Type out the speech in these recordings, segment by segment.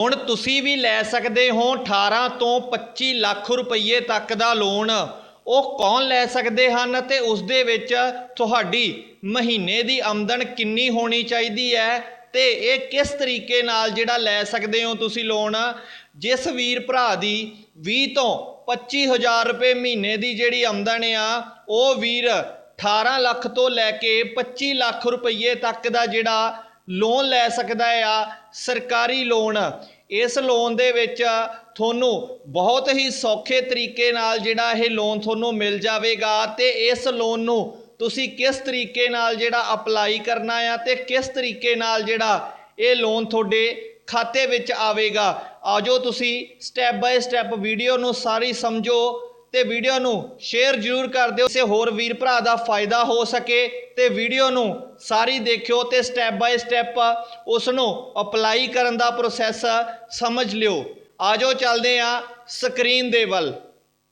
ਹੁਣ ਤੁਸੀਂ ਵੀ ਲੈ ਸਕਦੇ ਹੋ 18 ਤੋਂ 25 ਲੱਖ ਰੁਪਏ ਤੱਕ ਦਾ ਲੋਨ ਉਹ ਕੌਣ ਲੈ ਸਕਦੇ ਹਨ ਅਤੇ ਉਸ ਦੇ ਵਿੱਚ ਤੁਹਾਡੀ ਮਹੀਨੇ ਦੀ ਆਮਦਨ ਕਿੰਨੀ ਹੋਣੀ ਚਾਹੀਦੀ ਹੈ ਤੇ ਇਹ ਕਿਸ ਤਰੀਕੇ ਨਾਲ ਜਿਹੜਾ ਲੈ ਸਕਦੇ ਹੋ ਤੁਸੀਂ ਲੋਨ ਜਿਸ ਵੀਰ ਭਰਾ ਦੀ 20 ਤੋਂ 25000 ਰੁਪਏ ਮਹੀਨੇ ਦੀ ਜਿਹੜੀ ਆਮਦਨ ਆ, ਉਹ ਵੀਰ 18 ਲੱਖ ਤੋਂ ਲੈ ਕੇ 25 ਲੱਖ ਰੁਪਏ ਤੱਕ ਦਾ ਜਿਹੜਾ ਲੋਨ ਲੈ ਸਕਦਾ ਆ, ਸਰਕਾਰੀ ਲੋਨ। ਇਸ ਲੋਨ ਦੇ ਵਿੱਚ ਤੁਹਾਨੂੰ ਬਹੁਤ ਹੀ ਸੌਖੇ ਤਰੀਕੇ ਨਾਲ ਜਿਹੜਾ ਇਹ ਲੋਨ ਤੁਹਾਨੂੰ ਮਿਲ ਜਾਵੇਗਾ ਤੇ ਇਸ ਲੋਨ ਨੂੰ ਤੁਸੀਂ ਕਿਸ ਤਰੀਕੇ ਨਾਲ ਜਿਹੜਾ ਅਪਲਾਈ ਕਰਨਾ ਆ ਤੇ ਕਿਸ ਤਰੀਕੇ ਨਾਲ ਜਿਹੜਾ ਇਹ ਲੋਨ ਤੁਹਾਡੇ ਖਾਤੇ ਵਿੱਚ ਆਵੇਗਾ। ਆਜੋ ਤੁਸੀਂ ਸਟੈਪ ਬਾਏ ਸਟੈਪ ਵੀਡੀਓ ਨੂੰ ਸਾਰੀ ਸਮਝੋ। ਤੇ ਵੀਡੀਓ ਨੂੰ ਸ਼ੇਅਰ ਜ਼ਰੂਰ ਕਰ ਦਿਓ ਕਿਸੇ ਹੋਰ ਵੀਰ ਭਰਾ ਦਾ ਫਾਇਦਾ ਹੋ ਸਕੇ। ਤੇ ਵੀਡੀਓ ਨੂੰ ਸਾਰੀ ਦੇਖਿਓ ਤੇ ਸਟੈਪ ਬਾਏ ਸਟੈਪ ਉਸ ਨੂੰ ਅਪਲਾਈ ਕਰਨ ਦਾ ਪ੍ਰੋਸੈਸ ਸਮਝ ਲਿਓ। ਆਜੋ ਚੱਲਦੇ ਆ ਸਕਰੀਨ ਦੇ ਵੱਲ।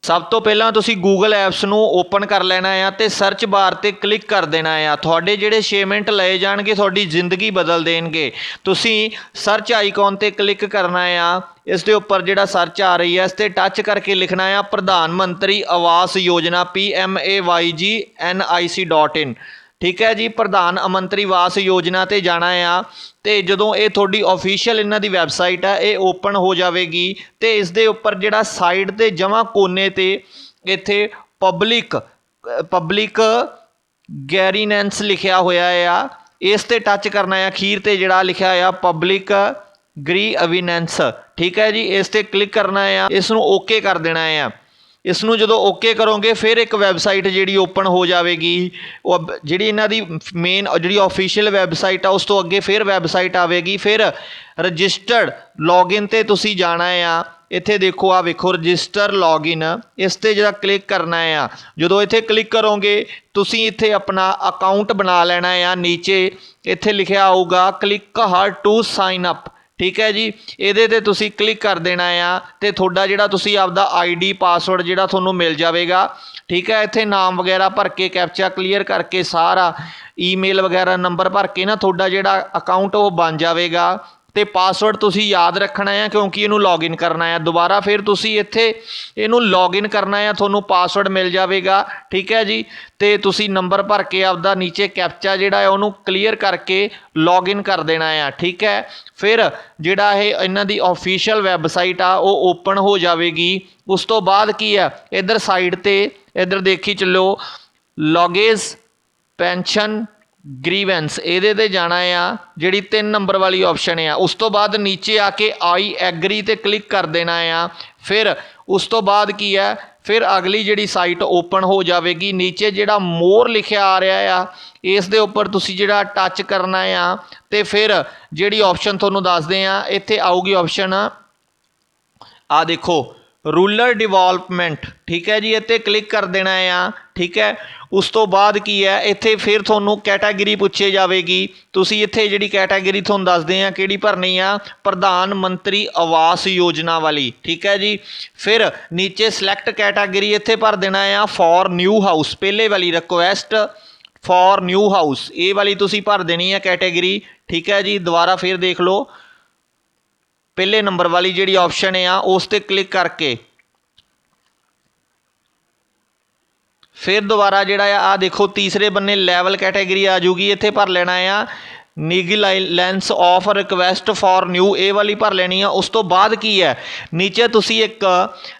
ਸਭ ਤੋਂ ਪਹਿਲਾਂ ਤੁਸੀਂ Google ਐਪਸ ਨੂੰ ਓਪਨ ਕਰ ਲੈਣਾ ਆ ਤੇ ਸਰਚ ਬਾਰ ਤੇ ਕਲਿੱਕ ਕਰ ਦੇਣਾ ਆ। ਤੁਹਾਡੇ ਜਿਹੜੇ 6 ਮਿੰਟ ਲਏ ਜਾਣਗੇ, ਤੁਹਾਡੀ ਜ਼ਿੰਦਗੀ ਬਦਲ ਦੇਣਗੇ। ਤੁਸੀਂ ਸਰਚ ਆਈਕਨ ਤੇ ਕਲਿੱਕ ਕਰਨਾ ਆ। ਇਸ ਦੇ ਉੱਪਰ ਜਿਹੜਾ ਸਰਚ ਆ ਰਹੀ ਹੈ, ਇਸ ਤੇ ਟੱਚ ਕਰਕੇ ਲਿਖਣਾ ਆ, ਪ੍ਰਧਾਨ ਮੰਤਰੀ ਆਵਾਸ ਯੋਜਨਾ pmaygnIC.in ਠੀਕ ਹੈ ਜੀ, ਪ੍ਰਧਾਨ ਮੰਤਰੀ ਆਵਾਸ ਯੋਜਨਾ ਤੇ ਜਾਣਾ ਆ, ਤੇ ਜਦੋਂ ਇਹ ਤੁਹਾਡੀ ਅਫੀਸ਼ੀਅਲ ਇਹਨਾਂ ਦੀ ਵੈਬਸਾਈਟ ਆ, ਇਹ ਓਪਨ ਹੋ ਜਾਵੇਗੀ, ਤੇ ਇਸ ਦੇ ਉੱਪਰ ਜਿਹੜਾ ਸਾਈਡ ਤੇ ਜਮਾ ਕੋਨੇ ਤੇ ਇੱਥੇ ਪਬਲਿਕ ਪਬਲਿਕ ਗੈਰੀਨੈਂਸ ਲਿਖਿਆ ਹੋਇਆ ਆ, ਇਸ ਤੇ ਟੱਚ ਕਰਨਾ ਆ ਅਖੀਰ ਤੇ ਜਿਹੜਾ ਲਿਖਿਆ ਆ ਪਬਲਿਕ ਗਰੀ ਅਵੀਨੈਂਸ ਠੀਕ ਹੈ ਜੀ, ਇਸ ਤੇ ਕਲਿੱਕ ਕਰਨਾ ਆ ਇਸ ਨੂੰ ਓਕੇ ਕਰ ਦੇਣਾ ਆ। ਇਸ ਨੂੰ ਜਦੋਂ ਓਕੇ ਕਰੋਗੇ, ਫਿਰ ਇੱਕ ਵੈਬਸਾਈਟ ਜਿਹੜੀ ਓਪਨ ਹੋ ਜਾਵੇਗੀ। ਉਹ ਜਿਹੜੀ ਇਹਨਾਂ ਦੀ ਮੇਨ ਜਿਹੜੀ ਆਫੀਸ਼ੀਅਲ ਵੈਬਸਾਈਟ ਆ, ਉਸ ਤੋਂ ਅੱਗੇ ਫਿਰ ਵੈਬਸਾਈਟ ਆਵੇਗੀ। ਫਿਰ ਰਜਿਸਟਰਡ ਲੌਗਇਨ ਤੇ ਤੁਸੀਂ ਜਾਣਾ ਆ। ਇੱਥੇ ਦੇਖੋ ਆ ਵੇਖੋ ਰਜਿਸਟਰ ਲੌਗਇਨ ਇਸ ਤੇ ਜਿਹੜਾ ਕਲਿੱਕ ਕਰਨਾ ਆ, ਜਦੋਂ ਇੱਥੇ ਕਲਿੱਕ ਕਰੋਗੇ, ਤੁਸੀਂ ਇੱਥੇ ਆਪਣਾ ਅਕਾਊਂਟ ਬਣਾ ਲੈਣਾ ਆ। ਨੀਚੇ ਇੱਥੇ ਲਿਖਿਆ ਆਊਗਾ click here to sign up ਠੀਕ ਹੈ ਜੀ? ਇਹਦੇ ਤੇ ਤੁਸੀਂ ਕਲਿੱਕ ਕਰ ਦੇਣਾ ਆ ਤੇ ਤੁਹਾਡਾ ਜਿਹੜਾ ਤੁਸੀਂ ਆਪਦਾ ਆਈਡੀ ਪਾਸਵਰਡ ਜਿਹੜਾ ਤੁਹਾਨੂੰ ਮਿਲ ਜਾਵੇਗਾ। ਠੀਕ ਹੈ? ਇੱਥੇ ਨਾਮ ਵਗੈਰਾ ਭਰ ਕੇ, ਕੈਪਚਾ ਕਲੀਅਰ ਕਰਕੇ ਸਾਰਾ ਈਮੇਲ ਵਗੈਰਾ ਨੰਬਰ ਭਰ ਕੇ ਨਾ ਤੁਹਾਡਾ ਜਿਹੜਾ ਅਕਾਊਂਟ ਉਹ ਬਣ ਜਾਵੇਗਾ। ਤੇ ਪਾਸਵਰਡ ਤੁਸੀਂ ਯਾਦ ਰੱਖਣਾ ਹੈ ਕਿਉਂਕਿ ਇਹਨੂੰ ਲੌਗਇਨ ਕਰਨਾ ਹੈ ਦੁਬਾਰਾ ਫਿਰ ਤੁਸੀਂ ਇੱਥੇ ਇਹਨੂੰ ਲੌਗਇਨ ਕਰਨਾ ਹੈ ਤੁਹਾਨੂੰ ਪਾਸਵਰਡ ਮਿਲ ਜਾਵੇਗਾ, ਠੀਕ ਹੈ ਜੀ? ਤੇ ਤੁਸੀਂ ਨੰਬਰ ਭਰ ਕੇ ਆਪਦਾ ਨੀਚੇ ਕੈਪਚਾ ਜਿਹੜਾ ਹੈ ਉਹਨੂੰ ਕਲੀਅਰ ਕਰਕੇ ਲੌਗਇਨ ਕਰ ਦੇਣਾ ਹੈ ਠੀਕ ਹੈ? ਫਿਰ ਜਿਹੜਾ ਇਹ ਇਹਨਾਂ ਦੀ ਅਫੀਸ਼ੀਅਲ ਵੈਬਸਾਈਟ ਆ, ਉਹ ਓਪਨ ਹੋ ਜਾਵੇਗੀ। ਉਸ ਤੋਂ ਬਾਅਦ ਕੀ ਹੈ ਇੱਧਰ ਸਾਈਡ ਤੇ, ਇੱਧਰ ਦੇਖੀ ਚੱਲੋ ਲੌਗੇਜ ਪੈਨਸ਼ਨ ਗ੍ਰੀਵੈਂਸ ਇਹਦੇ ਤੇ ਜਾਣਾ ਆ, ਜਿਹੜੀ 3 ਨੰਬਰ ਵਾਲੀ ਆਪਸ਼ਨ ਆ। ਉਸ ਤੋਂ ਬਾਅਦ ਨੀਚੇ ਆ ਕੇ ਆਈ ਐਗਰੀ ਤੇ ਕਲਿੱਕ ਕਰ ਦੇਣਾ ਆ। ਫਿਰ ਉਸ ਤੋਂ ਬਾਅਦ ਕੀ ਹੈ ਫਿਰ ਅਗਲੀ ਜਿਹੜੀ ਸਾਈਟ ਓਪਨ ਹੋ ਜਾਵੇਗੀ। ਨੀਚੇ ਜਿਹੜਾ ਮੋਰ ਲਿਖਿਆ ਆ ਰਿਹਾ ਆ, ਇਸ ਦੇ ਉੱਪਰ ਤੁਸੀਂ ਜਿਹੜਾ ਟੱਚ ਕਰਨਾ ਆ, ਤੇ ਫਿਰ ਜਿਹੜੀ ਆਪਸ਼ਨ ਤੁਹਾਨੂੰ ਦੱਸਦੇ ਆ, ਇੱਥੇ ਆਊਗੀ ਆਪਸ਼ਨ ਆ ਦੇਖੋ ਰੂਰਲ ਡਿਵੈਲਪਮੈਂਟ ਠੀਕ ਹੈ ਜੀ? ਇੱਥੇ ਕਲਿੱਕ ਕਰ ਦੇਣਾ ਆ। ਠੀਕ ਹੈ? ਉਸ ਤੋਂ ਬਾਅਦ ਕੀ ਹੈ? ਇੱਥੇ ਫਿਰ ਤੁਹਾਨੂੰ ਕੈਟਾਗਰੀ ਪੁੱਛੇ ਜਾਵੇਗੀ। ਤੁਸੀਂ ਇੱਥੇ ਜਿਹੜੀ ਕੈਟਾਗਰੀ ਤੁਹਾਨੂੰ ਦੱਸਦੇ ਆ ਕਿਹੜੀ ਭਰਨੀ ਆ? ਪ੍ਰਧਾਨ ਮੰਤਰੀ ਆਵਾਸ ਯੋਜਨਾ ਵਾਲੀ। ਠੀਕ ਹੈ ਜੀ? ਫਿਰ ਨੀਚੇ ਸਿਲੈਕਟ ਕੈਟਾਗਰੀ ਇੱਥੇ ਭਰ ਦੇਣਾ ਆ ਫॉर ਨਿਊ ਹਾਊਸ ਪਹਿਲੇ ਵਾਲੀ ਰਿਕੁਐਸਟ ਫॉर ਨਿਊ ਹਾਊਸ ਇਹ ਵਾਲੀ ਤੁਸੀਂ ਭਰ ਦੇਣੀ ਹੈ ਕੈਟਾਗਰੀ ਠੀਕ ਹੈ ਜੀ? ਦੁਬਾਰਾ ਫਿਰ ਦੇਖ ਲਓ। ਪਹਿਲੇ ਨੰਬਰ ਵਾਲੀ ਜਿਹੜੀ ਆਪਸ਼ਨ ਆ, ਉਸ ਤੇ ਕਲਿੱਕ ਕਰਕੇ ਫਿਰ ਦੁਬਾਰਾ ਜਿਹੜਾ ਆ ਆ ਦੇਖੋ, ਤੀਸਰੇ ਬੰਨੇ ਲੈਵਲ ਕੈਟਾਗਰੀ ਆ ਜੂਗੀ, ਇੱਥੇ ਭਰ ਲੈਣਾ ਆ। ਨਿਗਲਾਈਲੈਂਸ ਆਫ ਰਿਕਵੈਸਟ ਫॉर ਨਿਊ ਇਹ ਵਾਲੀ ਭਰ ਲੈਣੀ ਆ। ਉਸ ਤੋਂ ਬਾਅਦ ਕੀ ਹੈ ਨੀਚੇ ਤੁਸੀਂ ਇੱਕ,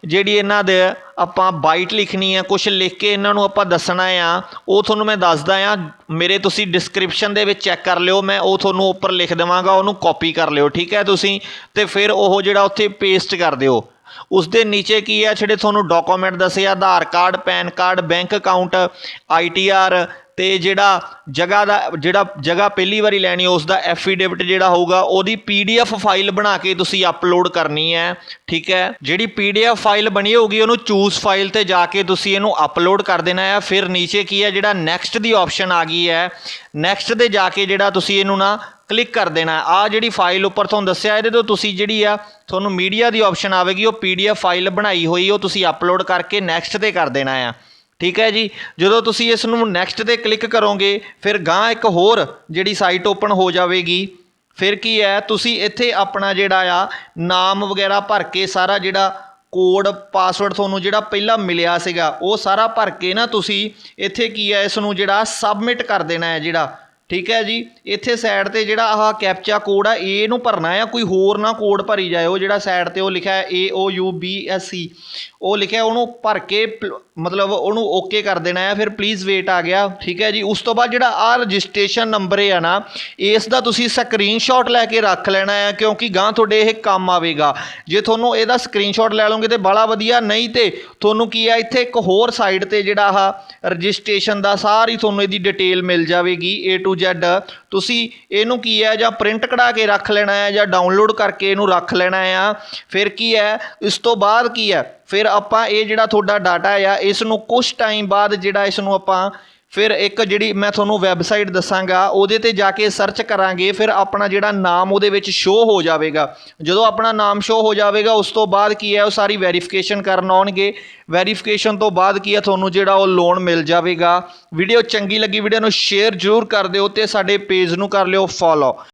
ਜਿਹੜੀ ਇਹਨਾਂ ਦੇ ਆਪਾਂ ਬਾਈਟ ਲਿਖਣੀ ਆ ਕੁਝ ਲਿਖ ਕੇ ਇਹਨਾਂ ਨੂੰ ਆਪਾਂ ਦੱਸਣਾ ਆ। ਉਹ ਤੁਹਾਨੂੰ ਮੈਂ ਦੱਸਦਾ ਆ। ਮੇਰੇ ਤੁਸੀਂ ਡਿਸਕ੍ਰਿਪਸ਼ਨ ਦੇ ਵਿੱਚ ਚੈੱਕ ਕਰ ਲਿਓ। ਮੈਂ ਉਹ ਤੁਹਾਨੂੰ ਉੱਪਰ ਲਿਖ ਦੇਵਾਂਗਾ, ਉਹਨੂੰ ਕਾਪੀ ਕਰ ਲਿਓ। ਠੀਕ ਹੈ ਤੁਸੀਂ? ਤੇ ਫਿਰ ਉਹ ਜਿਹੜਾ ਉੱਥੇ ਪੇਸਟ ਕਰ ਦਿਓ। ਉਸ ਦੇ ਨੀਚੇ ਕੀ ਹੈ? ਜਿਹੜੇ ਤੁਹਾਨੂੰ ਡਾਕੂਮੈਂਟ ਦੱਸੇ, Aadhaar card, PAN card bank account ITR ਤੇ ਜਿਹੜਾ ਜਗ੍ਹਾ ਦਾ, ਜਿਹੜਾ ਜਗ੍ਹਾ ਪਹਿਲੀ ਵਾਰੀ ਲੈਣੀ ਉਸ ਦਾ ਐਫੀਡੇਵਿਟ ਜਿਹੜਾ ਹੋਊਗਾ, ਉਹਦੀ ਪੀਡੀਐਫ ਫਾਈਲ ਬਣਾ ਕੇ ਤੁਸੀਂ ਅਪਲੋਡ ਕਰਨੀ ਹੈ, ਠੀਕ ਹੈ? ਜਿਹੜੀ ਪੀਡੀਐਫ ਫਾਈਲ ਬਣੀ ਹੋਊਗੀ, ਉਹਨੂੰ ਚੂਜ਼ ਫਾਈਲ ਤੇ ਜਾ ਕੇ ਤੁਸੀਂ ਇਹਨੂੰ ਅਪਲੋਡ ਕਰ ਦੇਣਾ ਹੈ। ਫਿਰ ਨੀਚੇ ਕੀ ਹੈ? ਜਿਹੜਾ ਨੈਕਸਟ ਦੀ ਆਪਸ਼ਨ ਆ ਗਈ ਹੈ। ਨੈਕਸਟ ਤੇ ਜਾ ਕੇ ਜਿਹੜਾ ਤੁਸੀਂ ਇਹਨੂੰ ਨਾ ਕਲਿੱਕ ਕਰ ਦੇਣਾ। ਆ ਜਿਹੜੀ ਫਾਈਲ ਉੱਪਰ ਤੁਹਾਨੂੰ ਦੱਸਿਆ, ਇਹਦੇ ਤੋਂ ਤੁਸੀਂ ਜਿਹੜੀ ਆ, ਤੁਹਾਨੂੰ ਮੀਡੀਆ ਦੀ ਆਪਸ਼ਨ ਆਵੇਗੀ, ਉਹ ਪੀਡੀਐਫ ਫਾਈਲ ਬਣਾਈ ਹੋਈ, ਉਹ ਤੁਸੀਂ ਅਪਲੋਡ ਕਰਕੇ ਨੈਕਸਟ ਤੇ ਕਰ ਦੇਣਾ ਆ। ਠੀਕ ਹੈ ਜੀ? ਜਦੋਂ ਤੁਸੀਂ ਇਸ ਨੂੰ ਨੈਕਸਟ ਤੇ ਕਲਿੱਕ ਕਰੋਗੇ, ਫਿਰ ਗਾਂ ਇੱਕ ਹੋਰ ਜਿਹੜੀ ਸਾਈਟ ਓਪਨ ਹੋ ਜਾਵੇਗੀ। ਫਿਰ ਕੀ ਹੈ? ਤੁਸੀਂ ਇੱਥੇ ਆਪਣਾ ਜਿਹੜਾ ਆ, ਨਾਮ ਵਗੈਰਾ ਭਰ ਕੇ ਸਾਰਾ ਜਿਹੜਾ ਕੋਡ ਪਾਸਵਰਡ ਤੁਹਾਨੂੰ ਜਿਹੜਾ ਪਹਿਲਾਂ ਮਿਲਿਆ ਸੀਗਾ, ਉਹ ਸਾਰਾ ਭਰ ਕੇ ਨਾ ਤੁਸੀਂ ਇੱਥੇ ਕੀ ਹੈ, ਇਸ ਨੂੰ ਜਿਹੜਾ ਸਬਮਿਟ ਕਰ ਦੇਣਾ ਹੈ ਜਿਹੜਾ। ਠੀਕ ਹੈ ਜੀ? ਇੱਥੇ ਸਾਈਡ ਤੇ ਜਿਹੜਾ ਆਹ ਕੈਪਚਾ ਕੋਡ ਆ ਇਹ ਨੂੰ ਭਰਨਾ ਆ, ਕੋਈ ਹੋਰ ਨਾ ਕੋਡ ਭਰੀ ਜਾਏ ਉਹ ਜਿਹੜਾ ਸਾਈਡ ਤੇ ਉਹ ਲਿਖਿਆ A O U B B C ਉਹ ਲਿਖਿਆ, ਉਹਨੂੰ ਭਰ ਕੇ ਪਲ- ਮਤਲਬ ਉਹਨੂੰ ਓਕੇ ਕਰ ਦੇਣਾ ਹੈ, ਫਿਰ ਪਲੀਜ਼ ਵੇਟ ਆ ਗਿਆ, ਠੀਕ ਹੈ ਜੀ। ਉਸ ਤੋਂ ਬਾਅਦ ਜਿਹੜਾ ਆ ਰਜਿਸਟ੍ਰੇਸ਼ਨ ਨੰਬਰ ਹੈ ਨਾ, ਇਸ ਦਾ ਤੁਸੀਂ ਸਕਰੀਨਸ਼ਾਟ ਲੈ ਕੇ ਰੱਖ ਲੈਣਾ ਹੈ, ਕਿਉਂਕਿ ਗਾਂ ਤੁਹਾਡੇ ਇਹ ਕੰਮ ਆਵੇਗਾ। ਜੇ ਤੁਹਾਨੂੰ ਇਹਦਾ ਸਕਰੀਨਸ਼ਾਟ ਲੈ ਲਓਗੇ ਤੇ ਬੜਾ ਵਧੀਆ, ਨਹੀਂ ਤੇ ਤੁਹਾਨੂੰ ਕੀ ਹੈ ਇੱਥੇ ਇੱਕ ਹੋਰ ਸਾਈਡ ਤੇ ਜਿਹੜਾ ਆ ਰਜਿਸਟ੍ਰੇਸ਼ਨ ਦਾ ਸਾਰੀ ਤੁਹਾਨੂੰ ਇਹਦੀ ਡਿਟੇਲ ਮਿਲ ਜਾਵੇਗੀ, A to Z ਤੁਸੀਂ ਇਹਨੂੰ ਕੀ ਹੈ, ਜਾਂ ਪ੍ਰਿੰਟ ਕਢਾ ਕੇ ਰੱਖ ਲੈਣਾ ਹੈ, ਜਾਂ ਡਾਊਨਲੋਡ ਕਰਕੇ ਇਹਨੂੰ ਰੱਖ ਲੈਣਾ ਆ ਫਿਰ ਕੀ ਹੈ, ਇਸ ਤੋਂ ਬਾਅਦ ਕੀ ਹੈ ਫਿਰ ਆਪਾਂ ਇਹ ਜਿਹੜਾ ਤੁਹਾਡਾ ਡਾਟਾ ਆ ਇਸ ਨੂੰ ਕੁਝ ਟਾਈਮ ਬਾਅਦ ਜਿਹੜਾ ਇਸ ਨੂੰ ਆਪਾਂ ਫਿਰ ਇੱਕ ਜਿਹੜੀ ਮੈਂ ਤੁਹਾਨੂੰ ਵੈਬਸਾਈਟ ਦੱਸਾਂਗਾ, ਉਹਦੇ ਤੇ ਜਾ ਕੇ ਸਰਚ ਕਰਾਂਗੇ, ਫਿਰ ਆਪਣਾ ਜਿਹੜਾ ਨਾਮ ਉਹਦੇ ਵਿੱਚ ਸ਼ੋ ਹੋ ਜਾਵੇਗਾ। ਜਦੋਂ ਆਪਣਾ ਨਾਮ ਸ਼ੋ ਹੋ ਜਾਵੇਗਾ, ਉਸ ਤੋਂ ਬਾਅਦ ਕੀ ਹੈ, ਉਹ ਸਾਰੀ ਵੈਰੀਫਿਕੇਸ਼ਨ ਕਰਨ ਆਉਣਗੇ। ਵੈਰੀਫਿਕੇਸ਼ਨ ਤੋਂ ਬਾਅਦ ਕੀ ਹੈ, ਤੁਹਾਨੂੰ ਜਿਹੜਾ ਉਹ ਲੋਨ ਮਿਲ ਜਾਵੇਗਾ। ਵੀਡੀਓ ਚੰਗੀ ਲੱਗੀ ਵੀਡੀਓ ਨੂੰ ਸ਼ੇਅਰ ਜ਼ਰੂਰ ਕਰ ਦਿਓ ਤੇ ਸਾਡੇ ਪੇਜ ਨੂੰ ਕਰ ਲਿਓ ਫੋਲੋ